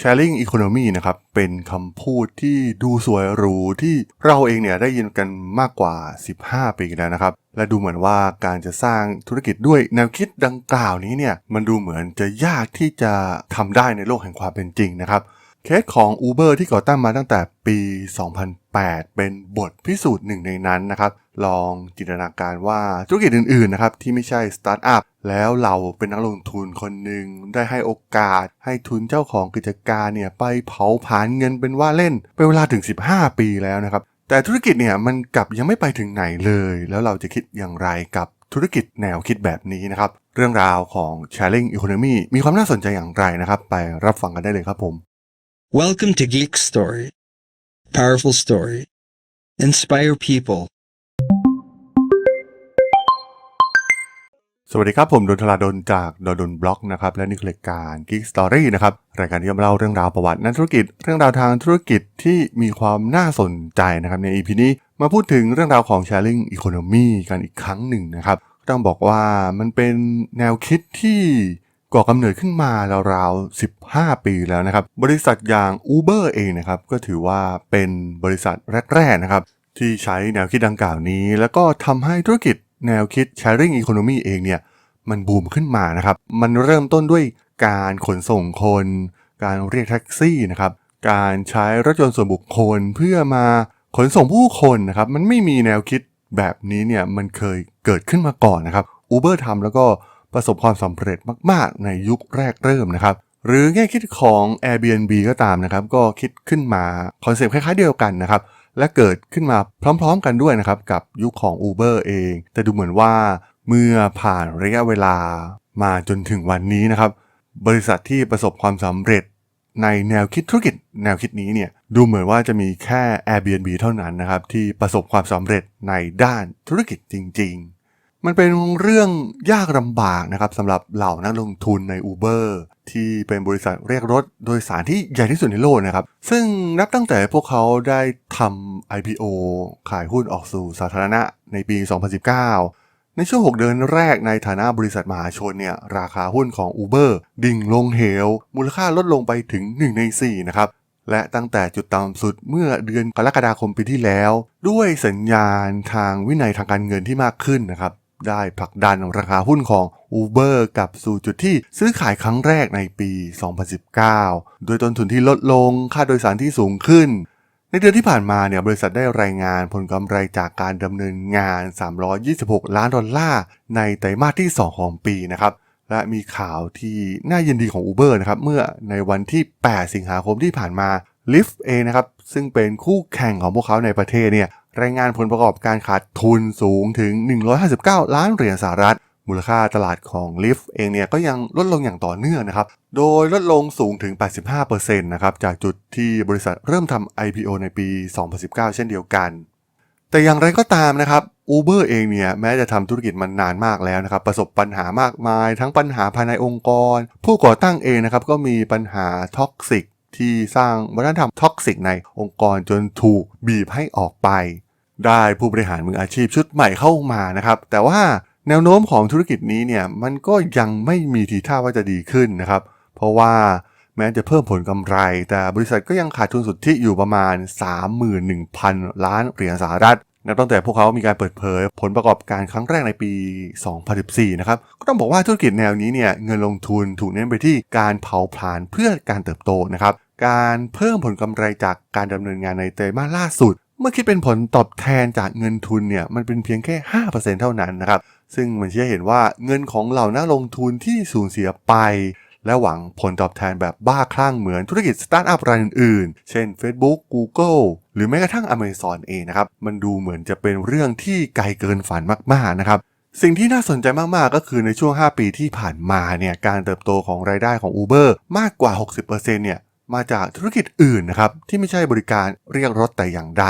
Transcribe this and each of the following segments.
sharing economy นะครับ เป็นคำพูดที่ดูสวยหรูที่เราเองเนี่ยได้ยินกันมากกว่า 15 ปีแล้วนะครับ และดูเหมือนว่าการจะสร้างธุรกิจด้วยแนวคิดดังกล่าวนี้เนี่ย มันดูเหมือนจะยากที่จะทำได้ในโลกแห่งความเป็นจริงนะครับ เคสของ Uber ที่ก่อตั้งมาตั้งแต่ปี 2008 เป็นบทพิสูจน์หนึ่งในนั้นนะครับ ลองจินตนาการว่าธุรกิจอื่นๆนะครับที่ไม่ใช่สตาร์ทอัพแล้วเราเป็นนักลงทุนคนหนึ่งได้ให้โอกาส ให้ทุนเจ้าของกิจการเนี่ยไปเผาผลาญเงินเป็นว่าเล่น เป็นเวลาถึง 15 ปีแล้วนะครับ แต่ธุรกิจเนี่ยมันกลับยังไม่ไปถึงไหนเลย แล้วเราจะคิดอย่างไรกับธุรกิจแนวคิดแบบนี้นะครับ เรื่องราวของ sharing economy มีความน่าสนใจอย่างไรนะครับ ไปรับฟังกันได้เลยครับผม Welcome to Geek Story. Powerful story. Inspire people. สวัสดีครับ ผมดนทลาดนจากดนบล็อกนะครับ และนี่คือรายการ Geek Story นะครับ รายการที่จะเล่าเรื่องราวประวัตินักธุรกิจ เรื่องราวทางธุรกิจที่มีความน่าสนใจนะครับ ใน EP นี้มาพูดถึงเรื่องราวของ Sharing Economy กันอีกครั้งหนึ่งนะครับ ต้องบอกว่ามันเป็นแนวคิดที่ ก่อกำเนิดขึ้นมาราวๆ 15 ปีแล้วนะครับ บริษัทอย่าง Uber เองนะครับ ก็ถือว่าเป็นบริษัทแรกๆนะครับ ที่ใช้แนวคิดดังกล่าวนี้ แล้วก็ทำให้ธุรกิจแนวคิด sharing economy เองเนี่ยมันบูมขึ้นมานะครับ มันเริ่มต้นด้วยการขนส่งคน การเรียกแท็กซี่นะครับ การใช้รถยนต์ส่วนบุคคลเพื่อมาขนส่งผู้คนนะครับ มันไม่มีแนวคิดแบบนี้เนี่ยมันเคยเกิดขึ้นมาก่อนนะครับ Uber ทำแล้วก็ ประสบความสำเร็จมากๆ ในยุคแรกเริ่มนะครับ หรือแง่คิดของ Airbnb ก็ตามนะครับ ก็คิดขึ้นมาคอนเซปต์คล้ายๆเดียวกันนะครับ และเกิดขึ้นมาพร้อมๆกันด้วยนะครับ กับยุคของ Uber เอง แต่ดูเหมือนว่าเมื่อผ่านระยะเวลามาจนถึงวันนี้นะครับ บริษัทที่ประสบความสำเร็จในแนวคิดธุรกิจแนวคิดนี้เนี่ยดูเหมือนว่าจะมีแค่ Airbnb เท่านั้นนะครับที่ประสบความสำเร็จในด้านธุรกิจจริง ๆ มันเป็นเรื่องยากลำบากนะครับสำหรับเหล่านักลงทุนใน Uber ที่เป็นบริษัทเรียกรถโดยสารที่ใหญ่ที่สุดในโลกนะครับ ซึ่งนับตั้งแต่พวกเขาได้ทำ IPO ขายหุ้นออกสู่สาธารณะในปี 2019 ในช่วง 6 เดือนแรกในฐานะบริษัทมหาชนเนี่ยราคาหุ้นของ Uber ดิ่งลงเหว มูลค่าลดลงไปถึง 1 ใน 4 นะครับและตั้งแต่จุดต่ำสุดเมื่อเดือนกรกฎาคมปีที่แล้ว ด้วยสัญญาณทางวินัยทางการเงินที่มากขึ้นนะครับ ได้ผลักดันราคาหุ้นของ Uber กลับสู่จุดที่ซื้อขายครั้งแรกในปี 2019 โดยต้นทุนที่ลดลง ค่าโดยสารที่สูงขึ้น ในเดือนที่ผ่านมาเนี่ยบริษัทได้รายงานผลกำไรจากการดำเนินงาน 326 ล้านดอลลาร์ในไตรมาสที่ 2 ของปีนะครับ และมีข่าวที่น่ายินดีของ Uber นะครับ เมื่อในวันที่ 8 สิงหาคมที่ผ่านมา Lyft เองนะครับ ซึ่งเป็นคู่แข่งของพวกเขาในประเทศเนี่ย รายงานผลประกอบการขาดทุนสูงถึง 159 ล้านเหรียญสหรัฐ มูลค่าตลาดของ Lyft เองเนี่ยก็ยังลดลงอย่างต่อเนื่องนะครับ โดยลดลงสูงถึง 85%นะครับ จากจุดที่บริษัทเริ่มทำ IPO ในปี 2019 เช่นเดียวกัน แต่อย่างไรก็ตามนะครับ Uber เองเนี่ยแม้จะทำธุรกิจมานานมากแล้วนะครับประสบปัญหามากมาย ทั้งปัญหาภายในองค์กร ผู้ก่อตั้งเองนะครับก็มีปัญหาท็อกซิก ที่สร้างวัฒนธรรมท็อกซิกในองค์กรจนถูกบีบให้ออกไป ได้ผู้บริหารมืออาชีพชุดใหม่เข้ามานะครับ แต่ว่าแนวโน้มของธุรกิจนี้เนี่ยมันก็ยังไม่มีทีท่าว่าจะดีขึ้นนะครับ เพราะว่าแม้จะเพิ่มผลกำไร แต่บริษัทก็ยังขาดทุนสุทธิอยู่ประมาณ 31,000 ล้านเหรียญสหรัฐ นับตั้งแต่พวกเขามีการเปิดเผย ผลประกอบการครั้งแรกในปี 2014 นะครับ ก็ต้องบอกว่าธุรกิจแนวนี้เนี่ยเงินลงทุนถูกเน้นไปที่การเผาผลาญเพื่อการเติบโตนะครับ การเพิ่มผลกำไรจากการดำเนินงานในไตรมาสล่าสุด เมื่อคิดเป็นผลตอบแทนจากเงินทุนเนี่ยมันเป็นเพียงแค่ 5%เท่านั้นนะครับ ซึ่งมันชี้ให้เห็นว่าเงินของเหล่านักลงทุนที่สูญเสียไปและหวังผลตอบแทนแบบบ้าคลั่งเหมือนธุรกิจสตาร์ทอัพรายอื่นๆ เช่น Facebook Google รือแม้กระทั่ง Amazon เองนะครับมันดูเหมือนจะเป็นเรื่องที่ไกลเกินฝันมากๆนะครับสิ่งที่น่าสนใจมากๆ ก็คือในช่วง 5 ปีที่ผ่านมาเนี่ยการเติบโตของรายได้ของ Uber มากกว่า 60%เนี่ยมาจากธุรกิจอื่นนะครับที่ไม่ใช่บริการเรียกรถแต่อย่างใด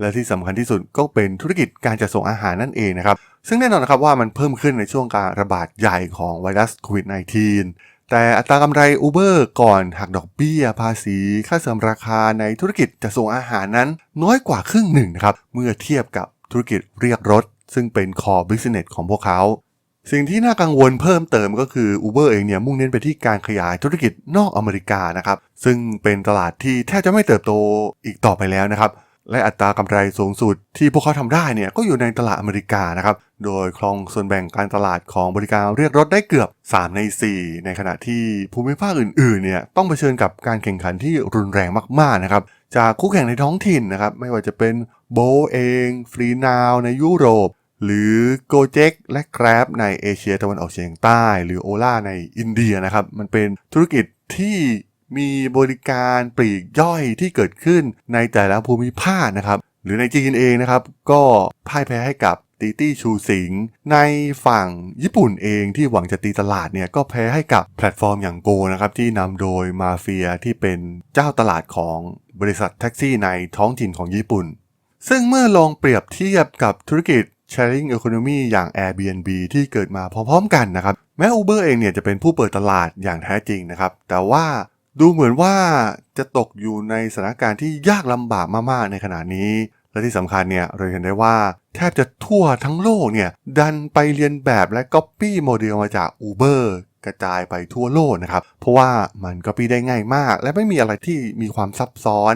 และที่สำคัญที่สุดก็เป็นธุรกิจการจัดส่งอาหารนั่นเองนะครับซึ่งแน่นอนนะครับว่ามันเพิ่มขึ้นในช่วงการระบาดใหญ่ของไวรัสโควิด -19 แต่อัตรากำไร Uber ก่อนหักดอกเบี้ย ภาษี ค่าเสริมราคาในธุรกิจจัดส่งอาหารนั้นน้อยกว่าครึ่งหนึ่งนะครับ เมื่อเทียบกับธุรกิจเรียกรถ ซึ่งเป็น core business ของพวกเขา สิ่งที่น่ากังวลเพิ่มเติมก็คือ Uber เองเนี่ยมุ่งเน้นไปที่การขยายธุรกิจนอกอเมริกานะครับ ซึ่งเป็นตลาดที่แทบจะไม่เติบโตอีกต่อไปแล้วนะครับ และอัตรากำไรสูงสุดที่พวกเขาทำได้เนี่ยก็อยู่ในตลาดอเมริกานะครับ โดยครองส่วนแบ่งการตลาดของบริการเรียกรถได้เกือบ 3 ใน 4 ในขณะที่ภูมิภาคอื่นๆเนี่ยต้องเผชิญกับการแข่งขันที่รุนแรงมากๆนะครับจากคู่แข่งในท้องถิ่นนะครับไม่ว่าจะเป็นโบเองฟรีนาวในยุโรป หรือ Gojek และ Grab ในเอเชียตะวันออกเฉียงใต้ หรือ Ola ในอินเดียนะครับมันเป็นธุรกิจที่ มีบริการปลีกย่อยที่เกิดขึ้นในแต่ละภูมิภาคนะครับ หรือในจีนเองนะครับ ก็พ่ายแพ้ให้กับตีตี้ชูสิง ในฝั่งญี่ปุ่นเองที่หวังจะตีตลาดเนี่ยก็แพ้ให้กับแพลตฟอร์มอย่างโกนะครับ ที่นำโดยมาเฟียที่เป็นเจ้าตลาดของบริษัทแท็กซี่ในท้องถิ่นของญี่ปุ่น ซึ่งเมื่อลองเปรียบเทียบกับธุรกิจ Sharing Economy อย่าง Airbnb ที่เกิดมาพร้อมๆกันนะครับ แม้ Uber เองเนี่ยจะเป็นผู้เปิดตลาดอย่างแท้จริงนะครับ แต่ว่า ดูเหมือนว่าจะตกอยู่ในสถานการณ์ที่ยากลำบากมากๆในขณะนี้ และที่สำคัญเนี่ยเราเห็นได้ว่าแทบจะทั่วทั้งโลกเนี่ยดันไปเรียนแบบและก๊อปปี้โมเดลมาจาก Uber กระจายไปทั่วโลกนะครับ เพราะว่ามันก๊อปปี้ได้ง่ายมาก และไม่มีอะไรที่มีความซับซ้อน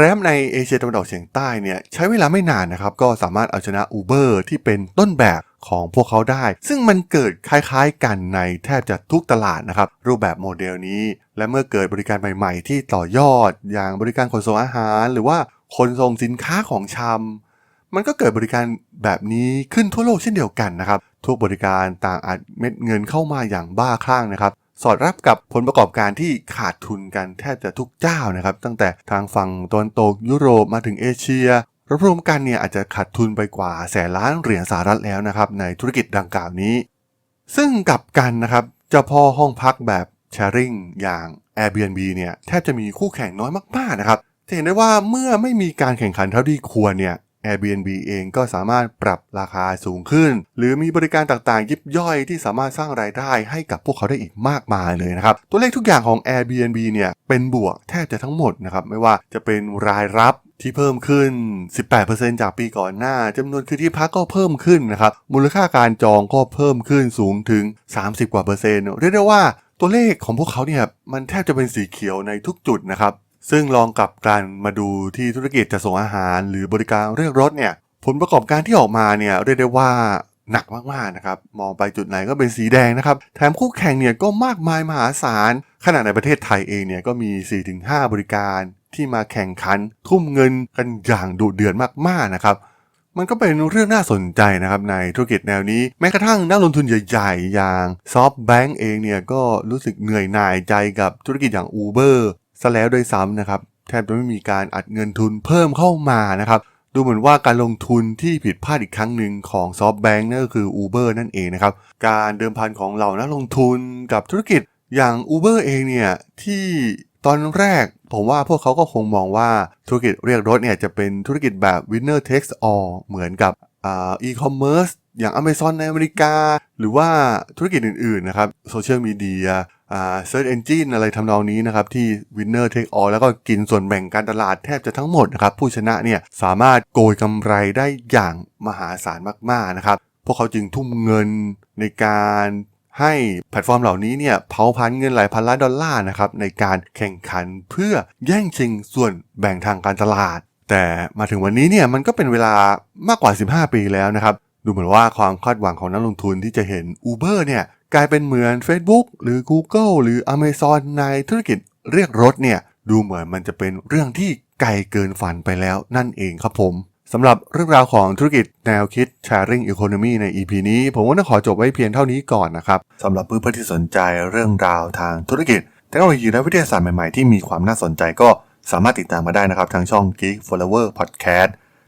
กร็บในเอเชียตะวันออกเฉียงใต้เนี่ยใช้เวลาไม่นานนะครับ ก็สามารถเอาชนะ Uber ที่เป็นต้นแบบของพวกเขาได้ ซึ่งมันเกิดคล้ายๆกันในแทบจะทุกตลาดนะครับ รูปแบบโมเดลนี้ และเมื่อเกิดบริการใหม่ๆ ที่ต่อยอด อย่างบริการขนส่งอาหาร หรือว่าขนส่งสินค้าของชำมันก็เกิดบริการแบบนี้ขึ้นทั่วโลกเช่นเดียวกันนะครับทุกบริการต่างอัดเม็ดเงินเข้ามาอย่างบ้าคลั่งนะครับ สอดรับกับผลประกอบการที่ขาดทุนกันแทบจะทุกเจ้านะครับ ตั้งแต่ทางฝั่งตะวันตกยุโรปมาถึงเอเชียรวมๆกันเนี่ยอาจจะขาดทุนไปกว่าแสนล้านเหรียญสหรัฐแล้วนะครับในธุรกิจดังกล่าวนี้ ซึ่งกลับกันนะครับเจ้าพ่อห้องพักแบบแชร์ริงอย่าง Airbnb เนี่ยแทบจะมีคู่แข่งน้อยมากๆนะครับจะเห็นได้ว่าเมื่อไม่มีการแข่งขันเท่าที่ควรเนี่ย Airbnb เองก็สามารถปรับราคาสูงขึ้น หรือมีบริการต่างๆ ยิบย่อยที่สามารถสร้างรายได้ให้กับพวกเขาได้อีกมากมายเลยนะครับ ตัวเลขทุกอย่างของ Airbnb เนี่ยเป็นบวกแทบจะทั้งหมดนะครับ ไม่ว่าจะเป็นรายรับที่เพิ่มขึ้น 18%จากปีก่อนหน้าจำนวนคืนที่พักก็เพิ่มขึ้นนะครับ มูลค่าการจองก็เพิ่มขึ้นสูงถึง 30 กว่าเปอร์เซ็นต์ เรียกได้ว่าตัวเลขของพวกเขาเนี่ยมันแทบจะเป็นสีเขียวในทุกจุดนะครับ ซึ่งลองกลับกันมาดูที่ธุรกิจจะส่งอาหารหรือบริการเรียกรถเนี่ยผลประกอบการที่ออกมาเนี่ยเรียกได้ว่าหนักมากๆนะครับมองไปจุดไหนก็เป็นสีแดงนะครับแถมคู่แข่งเนี่ยก็มากมายมหาศาลขนาดในประเทศไทยเองเนี่ยก็มี 4-5 บริการที่มาแข่งขันทุ่มเงินกันอย่างดุเดือดมากๆนะครับมันก็เป็นเรื่องน่าสนใจนะครับในธุรกิจแนวนี้ แม้กระทั่งนักลงทุนใหญ่ ๆ อย่าง SoftBank เองเนี่ยก็รู้สึกเหนื่อยหน่ายใจกับธุรกิจอย่าง Uber ซะแล้วโดวยซ้ำนะครับ แทบจะไม่มีการอัดเงินทุนเพิ่มเข้ามานะครับ ดูเหมือนว่าการลงทุนที่ผิดพลาดอีกครั้งหนึ่งของ SoftBank นั่นก็คือ Uber นั่นเองนะครับ การเดิมพันของเหล่านักลงทุนกับธุรกิจอย่าง Uber เองเนี่ยที่ตอนแรกผมว่าพวกเขาก็คงมองว่าธุรกิจเรียกรถเนี่ยจะเป็นธุรกิจแบบ winner takes all เหมือนกับอ่า e-commerce อย่าง Amazon ในอเมริกา หรือว่าธุรกิจอื่นๆนะครับโซเชียลมีเดียอ่า search engine อะไรทำนองนี้นะครับ ที่ winner take all แล้วก็กินส่วนแบ่งการตลาดแทบจะทั้งหมดนะครับ ผู้ชนะเนี่ยสามารถโกยกำไรได้อย่างมหาศาลมากๆนะครับ พวกเขาจึงทุ่มเงินในการให้แพลตฟอร์มเหล่านี้เนี่ยเผาพันเงินหลายพันล้านดอลลาร์นะครับในการแข่งขันเพื่อแย่งชิงส่วนแบ่งทางการตลาด แต่มาถึงวันนี้เนี่ยมันก็เป็นเวลามากกว่า 15 ปีแล้วนะครับ ดูเหมือนว่าความคาดหวังของนักลงทุนที่จะเห็น Uber เนี่ยกลายเป็นเหมือน Facebook หรือ Google หรือ Amazon ในธุรกิจเรียกรถเนี่ยดูเหมือนมันจะเป็นเรื่องที่ไกลเกินฝันไปแล้วนั่นเองครับผมสำหรับเรื่องราวของธุรกิจแนวคิด Sharing Economy ใน EP นี้ ผมว่าต้องขอจบไว้เพียงเท่านี้ก่อนนะครับสำหรับเพื่อนๆที่สนใจเรื่องราวทางธุรกิจเทคโนโลยีและวิทยาศาสตร์ใหม่ๆที่มีความน่าสนใจก็สามารถติดตามมาได้นะครับทางช่อง Geek Flower Podcast